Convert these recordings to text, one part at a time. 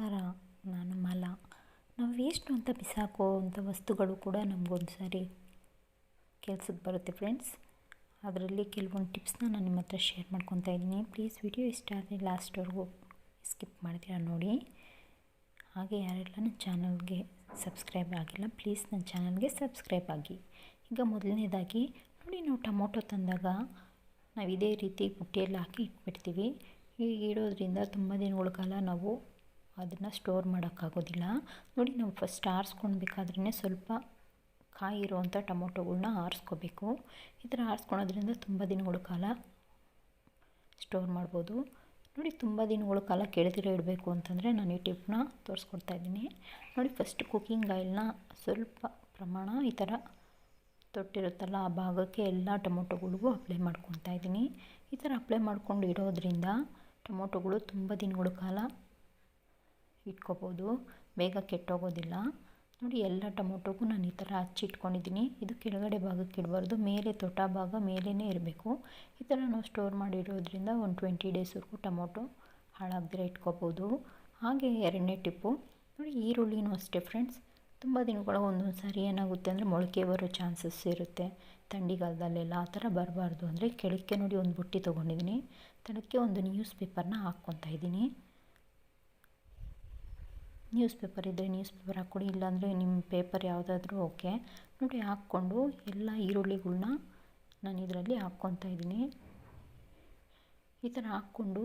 ನಮಸ್ಕಾರ ನಾನು ಮಲ. ನಾವು ವೇಸ್ಟು ಅಂತ ಬಿಸಾಕುವಂಥ ವಸ್ತುಗಳು ಕೂಡ ನಮಗೊಂದು ಸಾರಿ ಕೆಲ್ಸಕ್ಕೆ ಬರುತ್ತೆ ಫ್ರೆಂಡ್ಸ್ ಅದರಲ್ಲಿ ಕೆಲವೊಂದು ಟಿಪ್ಸ್ನ ನಾನು ನಿಮ್ಮ ಹತ್ರ ಶೇರ್ ಮಾಡ್ಕೊತ ಇದ್ದೀನಿ. ಪ್ಲೀಸ್ ವಿಡಿಯೋ ಇಷ್ಟ ಆದರೆ ಲಾಸ್ಟ್ವರೆಗೂ ಸ್ಕಿಪ್ ಮಾಡ್ತೀರಾ ನೋಡಿ. ಹಾಗೆ ಯಾರೆಲ್ಲ ನನ್ನ ಚಾನಲ್ಗೆ ಸಬ್ಸ್ಕ್ರೈಬ್ ಆಗಿಲ್ಲ ಪ್ಲೀಸ್ ನನ್ನ ಚಾನಲ್ಗೆ ಸಬ್ಸ್ಕ್ರೈಬ್ ಆಗಿ. ಈಗ ಮೊದಲನೇದಾಗಿ, ನೋಡಿ ನಾವು ಟೊಮೊಟೊ ತಂದಾಗ ನಾವು ಇದೇ ರೀತಿ ಬುಟ್ಟಿಯಲ್ಲಿ ಹಾಕಿ ಇಟ್ಬಿಡ್ತೀವಿ. ಹೀಗೆ ಇಡೋದ್ರಿಂದ ತುಂಬ ದಿನಗಳ ಕಾಲ ನಾವು ಅದನ್ನು ಸ್ಟೋರ್ ಮಾಡೋಕ್ಕಾಗೋದಿಲ್ಲ. ನೋಡಿ ನಾವು ಫಸ್ಟ್ ಆರಿಸ್ಕೊಳ್ಬೇಕಾದ್ರೇ ಸ್ವಲ್ಪ ಕಾಯಿ ಇರುವಂಥ ಟೊಮೊಟೊಗಳ್ನ ಆರಿಸ್ಕೋಬೇಕು. ಈ ಥರ ಆರಿಸ್ಕೊಳೋದ್ರಿಂದ ತುಂಬ ದಿನಗಳ ಕಾಲ ಸ್ಟೋರ್ ಮಾಡ್ಬೋದು. ನೋಡಿ ತುಂಬ ದಿನಗಳ ಕಾಲ ಕೆಳದಿರೋ ಇಡಬೇಕು ಅಂತಂದರೆ ನಾನು ಈ ಟಿಪ್ನ ತೋರಿಸ್ಕೊಡ್ತಾ ಇದ್ದೀನಿ. ನೋಡಿ ಫಸ್ಟ್ ಕುಕ್ಕಿಂಗ್ ಆಯಿಲ್ನ ಸ್ವಲ್ಪ ಪ್ರಮಾಣ ಈ ಥರ ತೊಟ್ಟಿರುತ್ತಲ್ಲ ಆ ಭಾಗಕ್ಕೆ ಎಲ್ಲ ಟೊಮೊಟೊಗಳಿಗೂ ಅಪ್ಲೈ ಮಾಡ್ಕೊತಾ ಇದ್ದೀನಿ. ಈ ಥರ ಅಪ್ಲೈ ಮಾಡ್ಕೊಂಡು ಇಡೋದ್ರಿಂದ ಟೊಮೊಟೊಗಳು ತುಂಬ ದಿನಗಳ ಕಾಲ ಇಟ್ಕೋಬೋದು. ಬೇಗ ಕೆಟ್ಟೋಗೋದಿಲ್ಲ. ನೋಡಿ ಎಲ್ಲ ಟೊಮೊಟೊಗೂ ನಾನು ಈ ಥರ ಹಚ್ಚಿಟ್ಕೊಂಡಿದ್ದೀನಿ ಇದು ಕೆಳಗಡೆ ಭಾಗಕ್ಕೆ ಇಡಬಾರ್ದು, ಮೇಲೆ ತೊಟ ಭಾಗ ಮೇಲೇ ಇರಬೇಕು. ಈ ಥರ ನಾವು ಸ್ಟೋರ್ ಮಾಡಿರೋದ್ರಿಂದ ಒಂದು ಟ್ವೆಂಟಿ ಡೇಸ್ವರೆಗೂ ಟೊಮೊಟೊ ಹಾಳಾಗದಿರ ಇಟ್ಕೋಬೋದು. ಹಾಗೆ ಎರಡನೇ ಟಿಪ್ಪು, ನೋಡಿ ಈರುಳ್ಳಿನೂ ಅಷ್ಟೇ ಫ್ರೆಂಡ್ಸ್. ತುಂಬ ದಿನಗಳ ಒಂದೊಂದು ಸಾರಿ ಏನಾಗುತ್ತೆ ಅಂದರೆ ಮೊಳಕೆ ಬರೋ ಚಾನ್ಸಸ್ ಇರುತ್ತೆ. ಥಂಡಿಗಾಲದಲ್ಲೆಲ್ಲ ಆ ಥರ ಬರಬಾರ್ದು. ಅಂದರೆ ಕೆಳಕ್ಕೆ ನೋಡಿ ಒಂದು ಬುಟ್ಟಿ ತೊಗೊಂಡಿದ್ದೀನಿ. ತಳಕ್ಕೆ ಒಂದು ನ್ಯೂಸ್ ಪೇಪರ್ನ ಹಾಕ್ಕೊತಾ ಇದ್ದೀನಿ. ನ್ಯೂಸ್ ಪೇಪರ್ ಇದ್ದರೆ ನ್ಯೂಸ್ ಪೇಪರ್ ಹಾಕ್ಕೊಡಿ, ಇಲ್ಲಾಂದರೆ ನಿಮ್ಮ ಪೇಪರ್ ಯಾವುದಾದ್ರೂ ಓಕೆ ನೋಡಿ ಹಾಕ್ಕೊಂಡು ಎಲ್ಲ ಈರುಳ್ಳಿಗಳ್ನ ನಾನು ಇದರಲ್ಲಿ ಹಾಕ್ಕೊತಾ ಇದ್ದೀನಿ. ಈ ಥರ ಹಾಕ್ಕೊಂಡು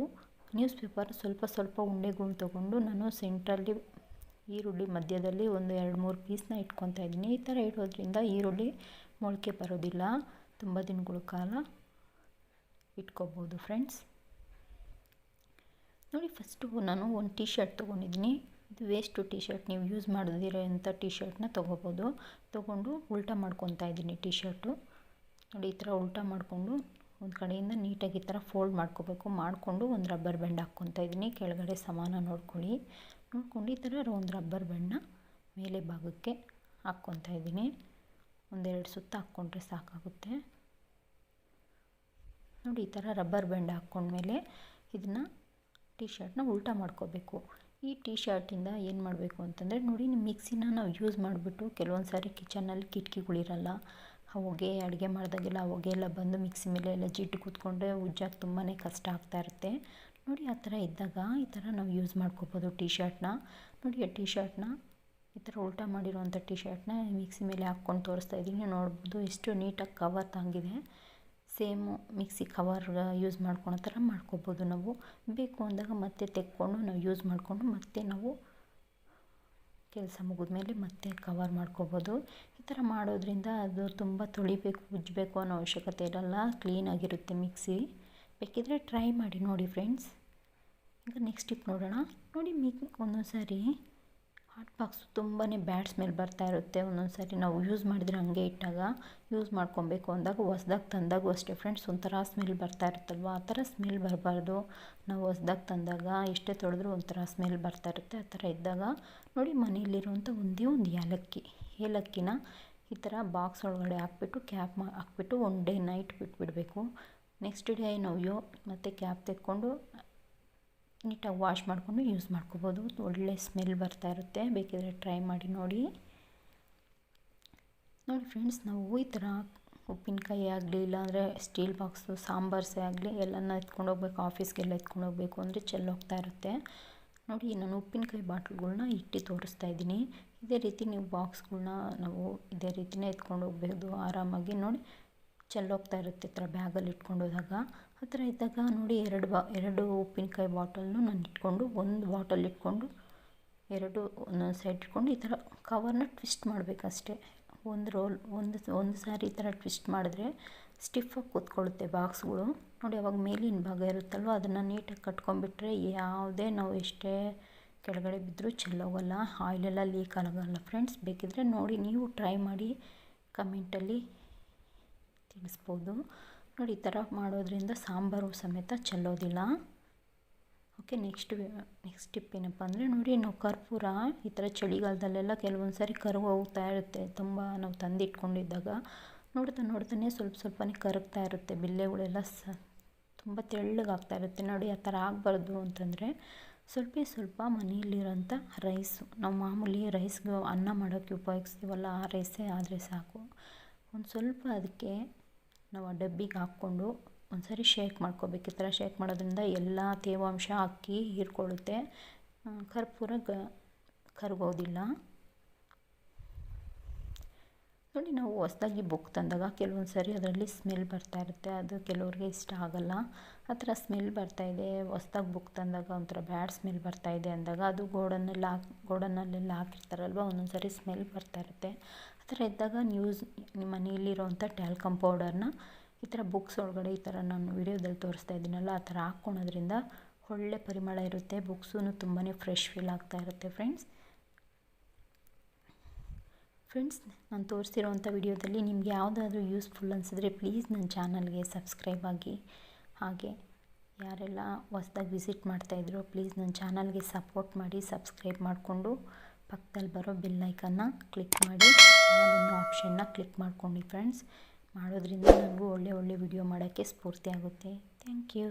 ನ್ಯೂಸ್ ಪೇಪರ್ ಸ್ವಲ್ಪ ಸ್ವಲ್ಪ ಉಂಡೆಗಳು ತೊಗೊಂಡು ನಾನು ಸೆಂಟ್ರಲ್ಲಿ ಈರುಳ್ಳಿ ಮಧ್ಯದಲ್ಲಿ ಒಂದು ಎರಡು ಮೂರು ಪೀಸ್ನ ಇಟ್ಕೊತಾ ಇದ್ದೀನಿ. ಈ ಥರ ಇಡೋದ್ರಿಂದ ಈರುಳ್ಳಿ ಮೊಳಕೆ ಬರೋದಿಲ್ಲ. ತುಂಬ ದಿನಗಳ ಕಾಲ ಇಟ್ಕೋಬೋದು ಫ್ರೆಂಡ್ಸ್ ನೋಡಿ ಫಸ್ಟು ನಾನು ಒಂದು ಟೀ ಶರ್ಟ್ ತೊಗೊಂಡಿದ್ದೀನಿ. ಇದು ವೇಸ್ಟು ಟೀ ಶರ್ಟ್ ನೀವು ಯೂಸ್ ಮಾಡದಿರೋ ಅಂಥ ಟೀ ಶರ್ಟ್ನ ತೊಗೋಬೋದು. ತೊಗೊಂಡು ಉಲ್ಟಾ ಮಾಡ್ಕೊತಾ ಇದ್ದೀನಿ ಟೀ ಶರ್ಟು ನೋಡಿ, ಈ ಥರ ಉಲ್ಟಾ ಮಾಡಿಕೊಂಡು ಒಂದು ಕಡೆಯಿಂದ ನೀಟಾಗಿ ಈ ಥರ ಫೋಲ್ಡ್ ಮಾಡ್ಕೋಬೇಕು. ಮಾಡಿಕೊಂಡು ಒಂದು ರಬ್ಬರ್ ಬ್ಯಾಂಡ್ ಹಾಕ್ಕೊತಾ ಇದ್ದೀನಿ. ಕೆಳಗಡೆ ಸಮಾನ ನೋಡ್ಕೊಳ್ಳಿ. ನೋಡ್ಕೊಂಡು ಈ ಥರ ಒಂದು ರಬ್ಬರ್ ಬ್ಯಾಂಡ್ನ ಮೇಲೆ ಭಾಗಕ್ಕೆ ಹಾಕ್ಕೊತಾ ಇದ್ದೀನಿ. ಒಂದೆರಡು ಸುತ್ತ ಹಾಕ್ಕೊಂಡ್ರೆ ಸಾಕಾಗುತ್ತೆ. ನೋಡಿ, ಈ ಥರ ರಬ್ಬರ್ ಬ್ಯಾಂಡ್ ಹಾಕ್ಕೊಂಡ್ಮೇಲೆ ಇದನ್ನು ಟೀ ಶರ್ಟ್ನ ಉಲ್ಟಾ ಮಾಡ್ಕೋಬೇಕು. ಈ ಟೀ ಶರ್ಟಿಂದ ಏನು ಮಾಡಬೇಕು ಅಂತಂದರೆ ನೋಡಿ ನಿಮ್ಮ ಮಿಕ್ಸಿನ ನಾವು ಯೂಸ್ ಮಾಡಿಬಿಟ್ಟು ಕೆಲವೊಂದು ಸಾರಿ ಕಿಚನಲ್ಲಿ ಕಿಟಕಿಗಳಿರಲ್ಲ ಹೊಗೆ ಅಡುಗೆ ಮಾಡಿದಾಗೆಲ್ಲ ಹೊಗೆ ಎಲ್ಲ ಬಂದು ಮಿಕ್ಸಿ ಮೇಲೆ ಎಲ್ಲ ಜಿಡ್ಡು ಕೂತ್ಕೊಂಡ್ರೆ ಉಜ್ಜಾಗಿ ತುಂಬಾ ಕಷ್ಟ ಆಗ್ತಾ ಇರುತ್ತೆ. ನೋಡಿ, ಆ ಥರ ಇದ್ದಾಗ ಈ ಥರ ನಾವು ಯೂಸ್ ಮಾಡ್ಕೋಬೋದು ಟೀ ಶರ್ಟ್ನ ನೋಡಿ, ಆ ಟೀ ಶರ್ಟ್ನ ಈ ಥರ ಉಲ್ಟಾ ಮಾಡಿರೋವಂಥ ಟೀ ಶರ್ಟ್ನ ಮಿಕ್ಸಿ ಮೇಲೆ ಹಾಕ್ಕೊಂಡು ತೋರಿಸ್ತಾ ಇದ್ದೀನಿ. ನೋಡ್ಬೋದು ಎಷ್ಟು ನೀಟಾಗಿ ಕವರ್ ತಾಗಿದೆ. ಸೇಮು ಮಿಕ್ಸಿ ಕವರ್ ಯೂಸ್ ಮಾಡ್ಕೊಳೋ ಥರ ಮಾಡ್ಕೋಬೋದು ನಾವು. ಬೇಕು ಅಂದಾಗ ಮತ್ತೆ ತೆಕ್ಕೊಂಡು ನಾವು ಯೂಸ್ ಮಾಡಿಕೊಂಡು ಮತ್ತೆ ನಾವು ಕೆಲಸ ಮುಗಿದ್ಮೇಲೆ ಮತ್ತೆ ಕವರ್ ಮಾಡ್ಕೋಬೋದು. ಈ ಥರ ಮಾಡೋದ್ರಿಂದ ಅದು ತುಂಬ ತೊಳಿಬೇಕು, ಉಜ್ಜಬೇಕು ಅನ್ನೋ ಅವಶ್ಯಕತೆ ಇರಲ್ಲ. ಕ್ಲೀನಾಗಿರುತ್ತೆ ಮಿಕ್ಸಿ. ಬೇಕಿದ್ರೆ ಟ್ರೈ ಮಾಡಿ ನೋಡಿ ಫ್ರೆಂಡ್ಸ್ ಈಗ ನೆಕ್ಸ್ಟ್ ಟಿಪ್ ನೋಡೋಣ. ನೋಡಿ ಮಿಕ್ ಒಂದೊಂದು ಸಾರಿ ಹಾಟ್ ಬಾಕ್ಸು ತುಂಬಾ ಬ್ಯಾಡ್ ಸ್ಮೆಲ್ ಬರ್ತಾ ಇರುತ್ತೆ. ಒಂದೊಂದು ಸಾರಿ ನಾವು ಯೂಸ್ ಮಾಡಿದ್ರೆ ಹಂಗೆ ಇಟ್ಟಾಗ ಯೂಸ್ ಮಾಡ್ಕೊಬೇಕು ಅಂದಾಗ ಹೊಸ್ದಾಗಿ ತಂದಾಗೂ ಅಷ್ಟೇ ಫ್ರೆಂಡ್ಸ್ ಒಂಥರ ಸ್ಮೆಲ್ ಬರ್ತಾ ಇರುತ್ತಲ್ವ? ಆ ಥರ ಸ್ಮೆಲ್ ಬರಬಾರ್ದು. ನಾವು ಹೊಸ್ದಾಗಿ ತಂದಾಗ ಎಷ್ಟೇ ತೊಳೆದ್ರೂ ಒಂಥರ ಸ್ಮೆಲ್ ಬರ್ತಾ ಇರುತ್ತೆ. ಆ ಥರ ಇದ್ದಾಗ ನೋಡಿ ಮನೆಯಲ್ಲಿರುವಂಥ ಒಂದೇ ಒಂದು ಏಲಕ್ಕಿ, ಏಲಕ್ಕಿನ ಈ ಥರ ಬಾಕ್ಸ್ ಒಳಗಡೆ ಹಾಕ್ಬಿಟ್ಟು ಕ್ಯಾಪ್ ಮಾ, ಹಾಕ್ಬಿಟ್ಟು ಒನ್ ಡೇ ನೈಟ್ ಬಿಟ್ಬಿಡಬೇಕು. ನೆಕ್ಸ್ಟ್ ಡೇ ನಾವು ಯೋ, ಮತ್ತು ಕ್ಯಾಪ್ ತೆಕ್ಕೊಂಡು ನೀಟಾಗಿ ವಾಶ್ ಮಾಡಿಕೊಂಡು ಯೂಸ್ ಮಾಡ್ಕೋಬೋದು. ಒಳ್ಳೆ ಸ್ಮೆಲ್ ಬರ್ತಾ ಇರುತ್ತೆ. ಬೇಕಿದ್ರೆ ಟ್ರೈ ಮಾಡಿ ನೋಡಿ. ನೋಡಿ ಫ್ರೆಂಡ್ಸ್, ನಾವು ಈ ಥರ ಉಪ್ಪಿನಕಾಯಿ ಆಗಲಿ, ಇಲ್ಲಾಂದರೆ ಸ್ಟೀಲ್ ಬಾಕ್ಸು, ಸಾಂಬಾರ್ಸೇ ಆಗಲಿ, ಎಲ್ಲನ ಎತ್ಕೊಂಡು ಹೋಗ್ಬೇಕು, ಆಫೀಸ್ಗೆಲ್ಲ ಎತ್ಕೊಂಡು ಹೋಗ್ಬೇಕು ಅಂದರೆ ಚೆಲ್ಲೋಗ್ತಾ ಇರುತ್ತೆ. ನೋಡಿ, ನಾನು ಉಪ್ಪಿನಕಾಯಿ ಬಾಟ್ಲ್ಗಳ್ನ ಇಟ್ಟು ತೋರಿಸ್ತಾ ಇದ್ದೀನಿ. ಇದೇ ರೀತಿ ನೀವು ಬಾಕ್ಸ್ಗಳ್ನ ನಾವು ಇದೇ ರೀತಿನೇ ಎತ್ಕೊಂಡು ಹೋಗ್ಬೋದು ಆರಾಮಾಗಿ. ನೋಡಿ ಚೆಲ್ಲೋಗ್ತಾ ಇರುತ್ತೆ ಈ ಥರ ಬ್ಯಾಗಲ್ಲಿ ಇಟ್ಕೊಂಡು ಹೋದಾಗ. ಆ ಥರ ಇದ್ದಾಗ ನೋಡಿ ಎರಡು ಬಾ, ಎರಡು ಉಪ್ಪಿನಕಾಯಿ ಬಾಟಲ್ನು ನಾನು ಇಟ್ಕೊಂಡು, ಒಂದು ಬಾಟಲ್ ಇಟ್ಕೊಂಡು, ಎರಡು ಒಂದೊಂದು ಸೈಡ್ ಇಟ್ಕೊಂಡು ಈ ಥರ ಕವರ್ನ ಟ್ವಿಸ್ಟ್ ಮಾಡಬೇಕಷ್ಟೇ. ಒಂದು ರೋಲ್, ಒಂದು ಒಂದು ಸಾರಿ ಈ ಥರ ಟ್ವಿಸ್ಟ್ ಮಾಡಿದ್ರೆ ಸ್ಟಿಫಾಗಿ ಕೂತ್ಕೊಳ್ಳುತ್ತೆ ಬಾಕ್ಸ್ಗಳು. ನೋಡಿ ಅವಾಗ ಮೇಲಿನ ಭಾಗ ಇರುತ್ತಲ್ವ, ಅದನ್ನು ನೀಟಾಗಿ ಕಟ್ಕೊಂಡ್ಬಿಟ್ರೆ ಯಾವುದೇ ನಾವು ಎಷ್ಟೇ ಕೆಳಗಡೆ ಬಿದ್ದರೂ ಚೆಲ್ಲೋಗಲ್ಲ ಆಯಿಲೆಲ್ಲ ಲೀಕ್ ಆಗೋಲ್ಲ ಫ್ರೆಂಡ್ಸ್ ಬೇಕಿದ್ರೆ ನೋಡಿ ನೀವು ಟ್ರೈ ಮಾಡಿ ಕಮೆಂಟಲ್ಲಿ ತಿಳಿಸ್ಬೋದು. ನೋಡಿ, ಈ ಥರ ಮಾಡೋದ್ರಿಂದ ಸಾಂಬಾರು ಸಮೇತ ಚೆಲ್ಲೋದಿಲ್ಲ. ಓಕೆ ನೆಕ್ಸ್ಟ್ ನೆಕ್ಸ್ಟ್ ಟಿಪ್ ಏನಪ್ಪ ಅಂದರೆ ನೋಡಿ, ನಾವು ಕರ್ಪೂರ ಈ ಥರ ಚಳಿಗಾಲದಲ್ಲೆಲ್ಲ ಕೆಲವೊಂದು ಸಾರಿ ಕರಗಿ ಹೋಗ್ತಾ ಇರುತ್ತೆ. ತುಂಬ ನಾವು ತಂದಿಟ್ಕೊಂಡಿದ್ದಾಗ. ನೋಡ್ತಾ ನೋಡ್ತಾನೆ ಸ್ವಲ್ಪ ಸ್ವಲ್ಪನೇ ಕರಗ್ತಾ ಇರುತ್ತೆ. ಬಿಲ್ಲೆಗಳೆಲ್ಲ ಸ, ತುಂಬ ತೆಳ್ಳಗಾಗ್ತಾ ಇರುತ್ತೆ. ನೋಡಿ, ಆ ಥರ ಆಗಬಾರ್ದು ಅಂತಂದರೆ ಸ್ವಲ್ಪ ಸ್ವಲ್ಪ ಮನೆಯಲ್ಲಿರೋಂಥ ರೈಸು. ನಾವು ಮಾಮೂಲಿ ರೈಸ್ಗೆ ಅನ್ನ ಮಾಡೋಕ್ಕೆ ಉಪಯೋಗಿಸ್ತೀವಲ್ಲ, ಆ ರೈಸೇ ಆದರೆ ಸಾಕು. ಒಂದು ಸ್ವಲ್ಪ ಅದಕ್ಕೆ ನಾವು ಆ ಡಬ್ಬಿಗೆ ಹಾಕ್ಕೊಂಡು ಒಂದು ಸಾರಿ ಶೇಕ್ ಮಾಡ್ಕೋಬೇಕು. ಈ ಥರ ಶೇಕ್ ಮಾಡೋದ್ರಿಂದ ಎಲ್ಲ ತೇವಾಂಶ ಅಕ್ಕಿ ಹೀರ್ಕೊಳ್ಳುತ್ತೆ. ಕರ್ಪೂರ ಗ, ಕರಗೋದಿಲ್ಲ. ನೋಡಿ, ನಾವು ಹೊಸ್ದಾಗಿ ಬುಕ್ ತಂದಾಗ ಕೆಲವೊಂದು ಸಾರಿ ಅದರಲ್ಲಿ ಸ್ಮೆಲ್ ಬರ್ತಾ ಇರುತ್ತೆ. ಅದು ಕೆಲವ್ರಿಗೆ ಇಷ್ಟ ಆಗೋಲ್ಲ. ಆ ಥರ ಸ್ಮೆಲ್ ಬರ್ತಾಯಿದೆ ಹೊಸ್ದಾಗಿ ಬುಕ್ ತಂದಾಗ ಒಂಥರ ಬ್ಯಾಡ್ ಸ್ಮೆಲ್ ಬರ್ತಾಯಿದೆ ಅಂದಾಗ ಅದು ಗೋಡನ್ನೆಲ್ಲ ಹಾಕಿ ಗೋಡನ್ನಲ್ಲೆಲ್ಲ ಹಾಕಿರ್ತಾರಲ್ವ ಒಂದೊಂದು ಸಾರಿ ಸ್ಮೆಲ್ ಬರ್ತಾ ಇರುತ್ತೆ. ಆ ಥರ ಇದ್ದಾಗ ನ್ಯೂಸ್ ನಿಮ್ಮ ಮನೆಯಲ್ಲಿರೋವಂಥ ಟ್ಯಾಲ್ಕಮ್ ಪೌಡರ್ನ ಈ ಥರ ಬುಕ್ಸ್ ಒಳಗಡೆ ಈ ಥರ ನಾನು ವಿಡಿಯೋದಲ್ಲಿ ತೋರಿಸ್ತಾ ಇದ್ದೀನಲ್ಲ, ಆ ಥರ ಹಾಕ್ಕೊಳೋದ್ರಿಂದ ಒಳ್ಳೆ ಪರಿಮಳ ಇರುತ್ತೆ ಬುಕ್ಸೂ ತುಂಬಾ ಫ್ರೆಶ್ ಫೀಲ್ ಆಗ್ತಾ ಇರುತ್ತೆ ಫ್ರೆಂಡ್ಸ್ ಫ್ರೆಂಡ್ಸ್ ನಾನು ತೋರಿಸಿರೋವಂಥ ವಿಡಿಯೋದಲ್ಲಿ ನಿಮ್ಗೆ ಯಾವುದಾದ್ರೂ ಯೂಸ್ಫುಲ್ ಅನಿಸಿದ್ರೆ ಪ್ಲೀಸ್ ನನ್ನ ಚಾನಲ್ಗೆ ಸಬ್ಸ್ಕ್ರೈಬ್ ಆಗಿ. ಹಾಗೆ ಯಾರೆಲ್ಲ ಹೊಸ್ದಾಗಿ ವಿಸಿಟ್ ಮಾಡ್ತಾಯಿದ್ರು ಪ್ಲೀಸ್ ನನ್ನ ಚಾನಲ್ಗೆ ಸಪೋರ್ಟ್ ಮಾಡಿ ಸಬ್ಸ್ಕ್ರೈಬ್ ಮಾಡಿಕೊಂಡು ಪಕ್ಕದಲ್ಲಿ ಬರೋ ಬೆಲ್ ಐಕನ್ನ ಕ್ಲಿಕ್ ಮಾಡಿ ಅನ್ನೋ ಆಪ್ಷನ್ನ ಕ್ಲಿಕ್ ಮಾಡ್ಕೊಂಡು ಫ್ರೆಂಡ್ಸ್ ಮಾಡೋದ್ರಿಂದ ನನಗೂ ಒಳ್ಳೆ ಒಳ್ಳೆ ವಿಡಿಯೋ ಮಾಡೋಕ್ಕೆ ಸ್ಫೂರ್ತಿ ಆಗುತ್ತೆ. Thank you